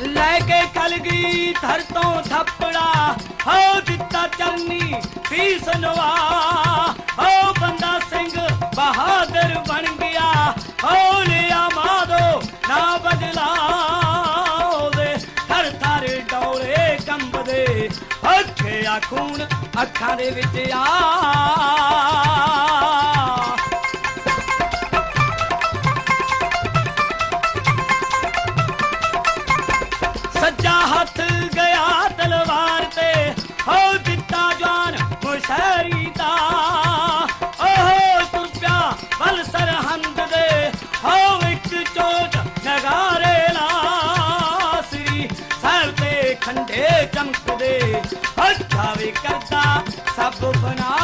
ਲੈ ਖਲ ਗਈ ਧਰ ਤੋਂ ਥੱਪੜਾ। ਹੋ ਦਿੱਤਾ ਚਰਨੀ ਫੀਸ ਨਵਾ। ਹੋ ਬੰਦਾ ਸਿੰਘ ਬਹਾਦਰ ਬਣ ਗਿਆ। ਹੋ ਲਿਆ ਮਾਦੋ, ਨਾ ਬਦਲਾ ਉਹਦੇ। ਥਰ ਥਰ ਡੋਲੇ ਕੰਬਦੇ। ਅੱਖੇ ਆ ਖੂਨ ਅੱਖਾਂ ਦੇ ਵਿੱਚ ਆ। ਸੱਜਾ ਹੱਥ ਗਿਆ ਤਲਵਾਰ ਤੇ, ਹੋ ਦਿੱਤਾ ਜਾਨ ਮੁਸ਼ਹਿਰੀ ਦਾ। ਓਹ ਤੁਰ ਪਿਆ ਬਲ ਸਰਹੰਦ ਦੇ, ਹੋ ਇੱਕ ਚੋਟ ਨਗਾਰੇ ਲਾਸਰੀ ਸਰ ਤੇ ਖੰਡੇ ਚਮਕਦੇ, ਹੱਥਾਂ ਕਰਦਾ ਸਭ ਬਨਾ